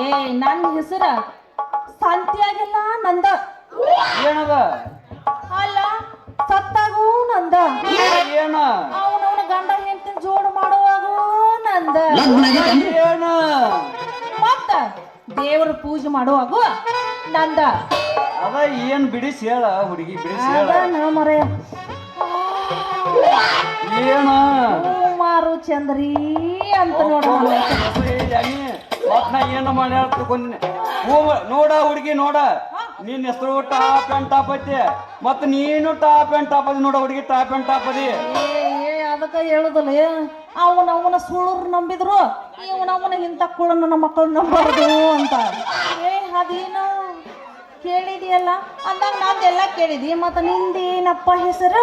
ಏ ನನ್ನ ಹೆಸರ ಸಂತ್ಯಾಗೆಲ್ಲ ನಂದ. ಏನದ? ಅಲ್ಲ ಸತ್ತಾಗೂ ನಂದ. ಏನ? ಅವನವನ ಗಂಡ ಹೆಂಡತಿ ಜೋಡು ಮಾಡುವಾಗೂ ನಂದ. ಏನ? ಮತ್ತ ದೇವರ ಪೂಜೆ ಮಾಡುವಾಗೂ ನಂದ. ಅದ ಏನ್ ಬಿಡಿಸಿ ಹೇಳ ಹುಡುಗಿ ಬಿಡಿಸಿ ಹೇಳ. ಅದ ಮರ. ಏನ? ಮಾರು ಚಂದ್ರಿ ಅಂತ ನೋಡ. ನಾ ಏನ ಮಾಡಿ ತಿಳ್ಕೊಂಡಿನಿ. ನೋಡ ಹುಡುಗಿ ನೋಡ. ನಿನ್ನ ಹೆಸರು ಟಾಪ್ ಅಂಡ್ ಟಾಪ್ ಐತಿ. ಮತ್ ನೀನು ಟಾಪ್ ಅಂಡ್ ಟಾಪ್ ಅದಿ ನೋಡ ಹುಡುಗಿ ಟಾಪ್ ಅಂಡ್ ಟಾಪ್ ಅದಿ ಏ ಏ ಅದಕ್ಕ ಹೇಳುದಲ್ಲ ಅವನ ಅವನ ಸುಳ್ಳು ನಂಬಿದ್ರು ಇವನ ಅವನ ಇಂಥ ಕುಳನ್ನು ನಮ್ಮ ಮಕ್ಕಳು ನಂಬಾರ್ದು ಅಂತ. ಏ ಅದೇನು ಕೇಳಿದೆಯಲ್ಲ? ಅಂದಾಗ ನಾನೆಲ್ಲ ಕೇಳಿದಿ ಮತ್ತ ನಿಂದೇನಪ್ಪ ಹೆಸರು?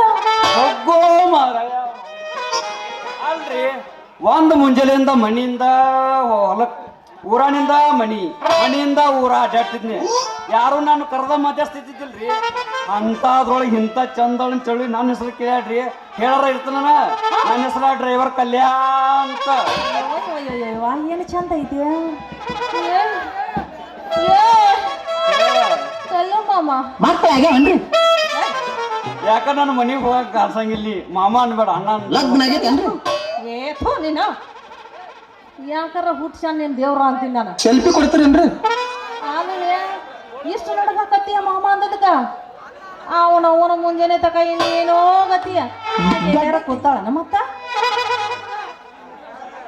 ಹೋಗೋ ಮಾರಾಯ. ಅಲ್ರಿ ಒಂದ್ ಮುಂಜಾನೆಯಿಂದ ಮನಿಂದ ಹೊಲಕ್ ಊರಾನಿಂದ ಮನಿ ಮನಿಯಿಂದ ಊರ ಅಡ್ಡಾಡ್ತಿದ್ನಿ ಯಾರು ನಾನು ಕರೆದ ಮಧ್ಯಸ್ಥಿತಿದ್ದಿಲ್ರಿ? ಅಂತದ್ರೊಳಗೆ ಇಂಥ ಚಂದಳನ್ ಚಳಿ ನನ್ನ ಹೆಸರು ಕೇಳ್ರಿ. ಹೇಳಾರ ಇರ್ತಾನ ನನ್ನ ಹೆಸರ ಡ್ರೈವರ್ ಕಲ್ಯಾಣ್ ಅಂತ. ಏನು ಚಂದ ಐತಿ? ಮತ್ತೆ ಆಗ್ಯಾವನ್ರಿ ಯಾಕ ನನ್ನ ಮನೆಗೆ ಹೋಗಕ್ ಕಾಡ್ಸಂಗಿಲ್ಲಿ ಮಾಮ ಅನ್ಬೇಡ ಅಣ್ಣ ಲಗ್ನ ಆಗೈತೇನ್ರಿ? ಏ ಥೋ ನೀನು. ಯಾಕಾರ ಹುಟ್ಸ್ಯಾನ ನೀನ್ ದೇವ್ರ ಅಂತೀನಿ ನಾನು? ಸೆಲ್ಫಿ ಕೊಡ್ತೀರೇನ್ರಿ? ಆಮೇಲೆ ಇಷ್ಟು ನಡ್ಕತ್ತೀಯ ಮಾಮ ಅಂದದಕ್ಕ? ಅವನ ಅವನ ಮುಂಜಾನೆ ತಕ ಇನ್ನೇನೋ ಗತಿಯ ಎಲ್ಲಾರ ಕೂತಾಳ ಮತ್ತ?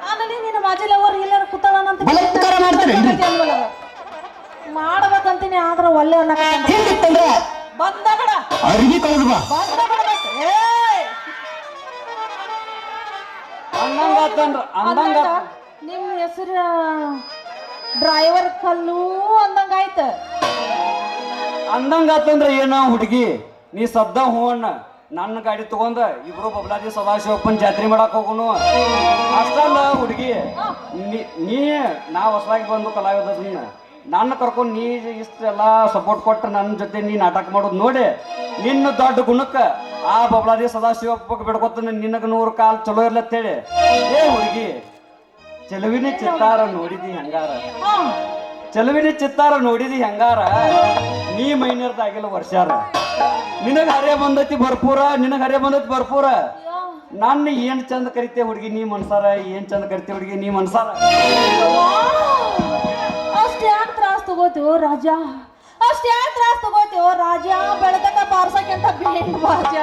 ಆಮೇಲೆ ನಿನ್ನ ಮಾಜಲ್ ಅವ್ರ ಎಲ್ಲಾರ ಕೂತಾಳನಂತ ಬಲಾತ್ಕಾರ ಮಾಡ್ತಾರೇನ್ರಿ? ಮಾಡ್ಬೇಕಂತೀನಿ ಆದ್ರ ಒಲ್ಲೆ ಕಳೆದು ಬಾ. ಮತ್ತೆ. ಏಯ್! ಅಂದಂಗ ಅಂದಂಗ ನಿಮ್ಮ ಹೆಸರು ಡ್ರೈವರ್ ಕಲ್ಲು ಅಂದಂಗಾಯ್ತು. ಅಂದಂಗಾತಂದ್ರ ಏನ ಹುಡುಗಿ? ನೀ ಸದ್ದ ಹೂವಣ್ಣ ನನ್ನ ಗಾಡಿ ತಗೊಂಡ ಇಬ್ರು ಬಬ್ಲಾಜಿ ಸದಾಶಿವಪ್ಪನ ಜಾತ್ರೆ ಮಾಡಕ್ ಹೋಗುನು. ಅಷ್ಟಲ್ಲ ಹುಡುಗಿ ನೀ ನೀ ಹೊಸದಾಗಿ ಬಂದು ಕಲಾವಿದ ನನ್ನ ಕರ್ಕೊಂಡು ನೀ ಇಷ್ಟೆಲ್ಲ ಸಪೋರ್ಟ್ ಕೊಟ್ಟು ನನ್ನ ಜೊತೆ ನೀ ನಾಟಕ ಮಾಡೋದು ನೋಡಿ. ನಿನ್ನ ದೊಡ್ಡ ಗುಣಕ್ಕೆ ಆ ಬಬ್ಲಾದಿ ಸದಾಶಿವಪ್ಪ ಬಿಡ್ಕೊತಾನೆ. ನಿನಗೆ ನೂರು ಕಾಲು ಚಲೋ ಇರ್ಲತ್ತೇಳಿ. ಏ ಹುಡುಗಿ ಚೆಲುವಿನ ಚಿತ್ತಾರ ನೋಡಿದಿ ಹೆಂಗಾರ? ಚಲುವಿನ ಚಿತ್ತಾರ ನೋಡಿದಿ ಹೆಂಗಾರ? ನೀ ಮೈನರ್ದಾಗಿಲ್ಲ ವರ್ಷಾರ. ನಿನಗ ಹರೇ ಬಂದೈತಿ ಭರ್ಪೂರ ನಿನಗ ಹರೇ ಬಂದೈತಿ ಭರ್ಪೂರ. ನನ್ನ ಏನ್ ಚಂದ ಕರಿತೆ ಹುಡುಗಿ ನೀ ಮನ್ಸಾರ ಏನ್ ಚಂದ ಕರಿತೆ ಹುಡುಗಿ ನೀ ಮನ್ಸಾರ? ಅಷ್ಟ್ ಯಾಕೆ ತ್ರಾಸ್ ತಗೋತೀವೋ ರಾಜ? ಅಷ್ಟ್ ಯಾಕೆ ತ್ರಾಸ್ ತಗೋತೀವೋ ರಾಜ? ಬೆಳತಕ ಬಾರ್ಸಕ್ಕಿಂತ ಬೇಡ ರಾಜ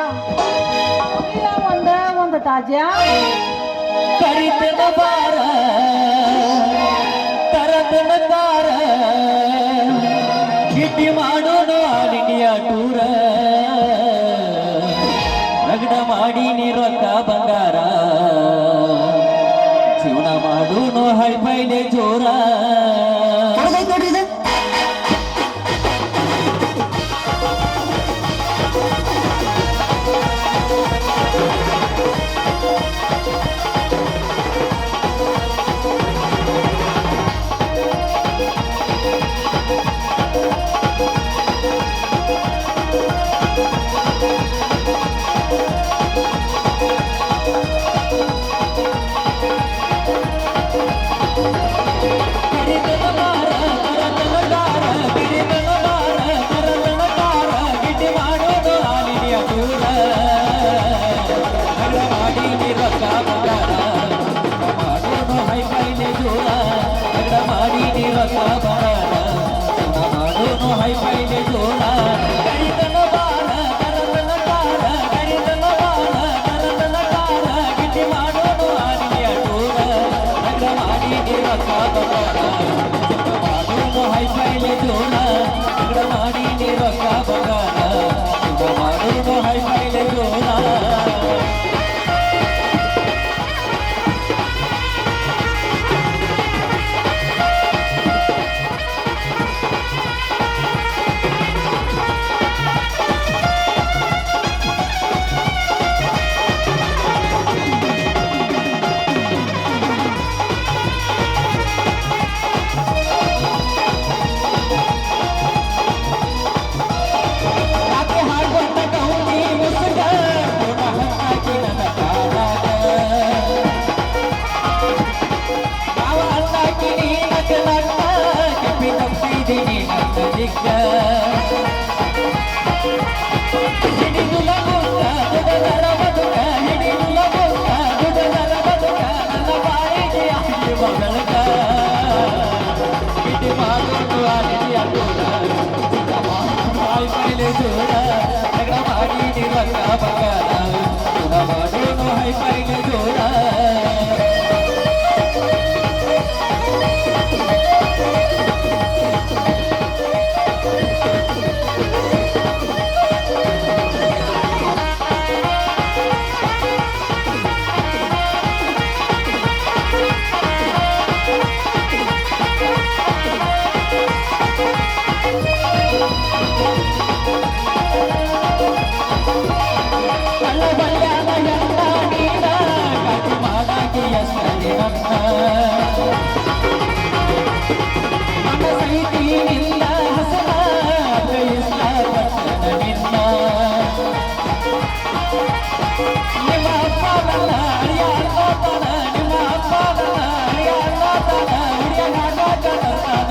ಒಂದು ತಾಜ. ಕರಿತನ ಬಾರ ತರತನ ಕಾರ. ಗಿಟ್ಟಿ ಮಾಡೋನು ಆಲಿನಿಯ ಟೂರ. ಲಗ್ನ ಮಾಡಿ ನೀ ರೊಕ್ಕ ಬಂಗಾರ. ಜೀವನ ಮಾಡೋನು ಹೈ ಪೈಲೆ ಜೋರ. é.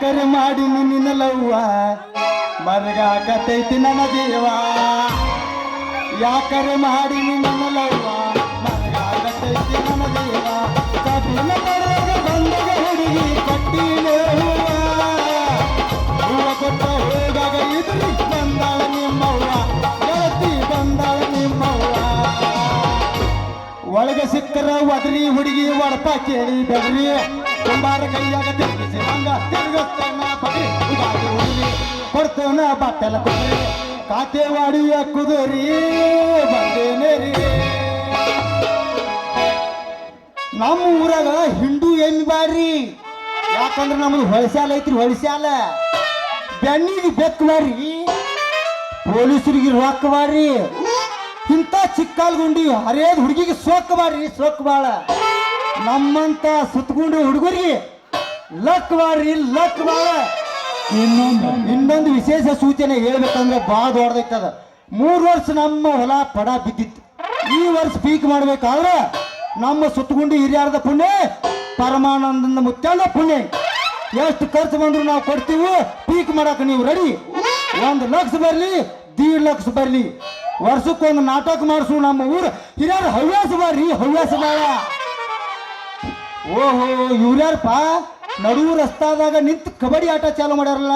ಯಾಕರೆ ಮಾಡಿ ನಿನ್ನ ಲವ್ವ. ಮರಗಾಕತೈತಿ ನನ್ನ ದೇವ. ಯಾಕರೆ ಮಾಡಿ ನಿನ್ನ ಲವ್ವ. ಮರಗಾಕತೈತಿ ನನ್ನ ದೇವ. ಕಬ್ಬಿನ ಪಡೆದ ಬಂದಗ ಹುಡುಗಿ ಕಟ್ಟಿ ಹೂವ. ಕೊಟ್ಟ ಹೋದಾಗ ಇದ್ರಿ ಬಂದಾಳ ನಿಮ್ಮವ್ವ. ಗೆಳತಿ ಬಂದಾಳ ನಿಮ್ಮವ್ವ. ಒಳಗೆ ಸಿಕ್ಕರ ಒದರಿ ಹುಡುಗಿ ಒಡಪ ಕೇಳಿ ಬೆದರಿ. ಕುಂಬಾರ ಕೈಯಾಗ ತಿರುಗಿಸಿ ಹಂಗ ತಿರುಗಸ್ತನ ಬಗ್ರಿ ಉಗಾದಿ ಹುಡುಗಿ ಕೊಡ್ತೇವನ ಬಟ್ಟೆಲ್ಲ ಕೊಡ್ರಿ. ಕಾತೆ ವಾಡಿಯ ಕುದುರಿ ಬಂದೇನೆ ರೀ ನಮ್ಮ ಊರಾಗ ಎಮ್ಮಿ ಬಾರಿ ಯಾಕಂದ್ರೆ ನಮ್ದು ಹೊಳಸ್ಯಾಲ ಐತ್ರಿ ಹೊಳಸ್ಯಾಲ ಬೆಣ್ಣಿಗೆ ಬೆಕ್ಕು ಮಾಡ್ರಿ ಪೊಲೀಸರಿಗೆ ರೊಕ್ಕ ಮಾಡ್ರಿ ಇಂಥ ಚಿಕ್ಕಾಲ್ಗುಂಡಿ ಹರಿಯೋದು ಹುಡುಗಿಗೆ ಸೋಕ್ ಮಾಡ್ರಿ ಸೋಕ್ ಬಾಳ. ನಮ್ಮಂತ ಸುತ್ತಕೊಂಡು ಹುಡುಗರಿಗೆ ಲಕ್ ಮಾಡ್ರಿ, ಲಕ್ ಬಾಳ ಇನ್ನೊಂದು ಇನ್ನೊಂದು ವಿಶೇಷ ಸೂಚನೆ ಹೇಳ್ಬೇಕಂದ್ರೆ ಭಾಳ ದೊಡ್ಡದೈತದ ಮೂರು ವರ್ಷ ನಮ್ಮ ಹೊಲ ಪಡ ಬಿದ್ದಿತ್ತು. ಈ ವರ್ಷ ಪೀಕ್ ಮಾಡ್ಬೇಕಾದ್ರೆ ನಮ್ಮ ಸುತ್ತಗುಂಡಿ ಹಿರಿಯಾರದ ಪುಣ್ಯ, ಪರಮಾನಂದನ ಮುತ್ಯಾಲ ಪುಣ್ಯ. ಎಷ್ಟು ಖರ್ಚು ಬಂದ್ರು ನಾವು ಕೊಡ್ತೀವಿ, ಪೀಕ್ ಮಾಡಕ್ಕೆ ನೀವು ರೆಡಿ ಒಂದು ಲಕ್ಷ ಬರಲಿ, ದೀಡ್ ಲಕ್ಷ ಬರಲಿ. ವರ್ಷಕ್ಕೊಂದು ನಾಟಕ ಮಾಡಿಸು ನಮ್ಮ ಊರು. ಹಿರಿಯರು ಹವ್ಯಾಸ ಬರ್ರಿ ಹವ್ಯಾಸ ಬಾಳ ಓಹೋ ಇವ್ರ್ಯಾರಪ್ಪ ನಡು ರಸ್ತಾದಾಗ ನಿಂತು ಕಬಡ್ಡಿ ಆಟ ಚಾಲು ಮಾಡ್ಯಾರಲ್ಲ?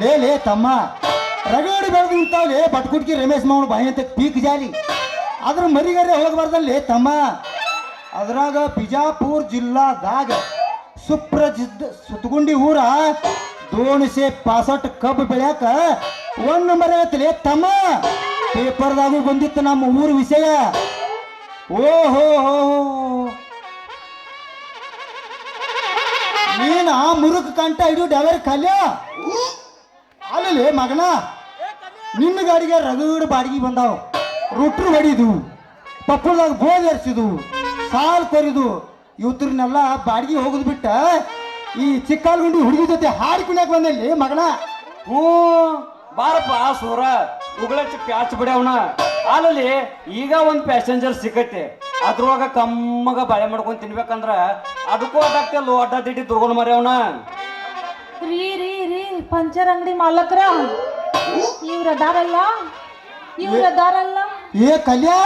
ಲೇ ಲೇ, ತಮ್ಮ. ರಗಡಿ ಬೆಳೆದು ನಿಂತಾವ್ಲೆ ಬಟ್ಕುಟ್ಕಿ ರಮೇಶ್ ಮಾವನ ಬಾಯಿ ಅಂತ ಪೀಕ್ ಜಾಲಿ. ಅದ್ರ ಮರಿಗರೆ ಹೋಗಬಾರ್ದಲ್ಲಿ, ತಮ್ಮ. ಅದ್ರಾಗ ಬಿಜಾಪುರ ಜಿಲ್ಲಾದಾಗ ಸುಪ್ರಸಿದ್ಧ ಸುತ್ತಗುಂಡಿ ಊರ ದೋಣಿಸೆ ಪಾಸಟ್ ಕಬ್ಬು ಬೆಳ್ಯಾಕ ಒಂದ್ ನಂಬರ್ ಐತಲೇ ತಮ್ಮ. ಪೇಪರ್ದಾಗೂ ಬಂದಿತ್ತು ನಮ್ಮ ಊರು ವಿಷಯ. ಓಹೋ ಹೋ ಆ ಮುರುಕ್ ಕಂಟ ಹಿಡಿದು ಡ್ರೈವರ್ ಕಲ್ಯ? ಅಲ್ಲಿ ಮಗನ. ನಿನ್ನ ಗಾಡಿಗೆ ರಗಡ್ ಬಾಡಿಗೆ ಬಂದಾವ. ರೊಟ್ಟರು ಹೊಡಿದು, ಪಪ್ಪಳದಾಗ ಬೋದ್ ಎರ್ಸಿದು ಸಾಲ್ ಕೊರಿದು ಇವತ್ತರನ್ನೆಲ್ಲ ಬಾಡಿಗೆ ಹೋಗುದು ಬಿಟ್ಟ ಈ ಚಿಕ್ಕಾಲ್ಗುಂಡಿ ಹುಡುಗಿ ಜೊತೆ ಹಾಡಿ ಕುಣ್ಯಾಕ ಬಂದಲ್ಲಿ ಮಗನ? ಹ್ಞೂ, ಬಾರಪ್ಪ, ಸೂರ. ಉಗಳಚ್ಚ ಪ್ಯಾಚ್ ಬಿಡ್ಯಾವನ. ಅಲ್ಲಲ್ಲಿ ಈಗ ಒಂದು ಪ್ಯಾಸೆಂಜರ್ ಸಿಗತ್ತೆ ಅದ್ರೊಳಗ ಕಮ್ಮಗ ಬಾಳೆ ಮಾಡ್ಕೊಂಡು ತಿನ್ಬೇಕಂದ್ರ ಅದಕ್ಕೂ ಅದಕ್ಕೆ ಅಡ್ಡ ದಿಡ್ಡಿ ತಗೊಂಡ್ ಮರ್ಯಾವನ? ರೀ ರೀ ರೀ ಪಂಚರ್ ಅಂಗಡಿ ಮಾಲಕ್ರ. ಇವ್ರ ಅದಾರಲ್ಲ? ಇವ್ರ ಅದಾರಲ್ಲ? ಏ ಕಲ್ಯಾ?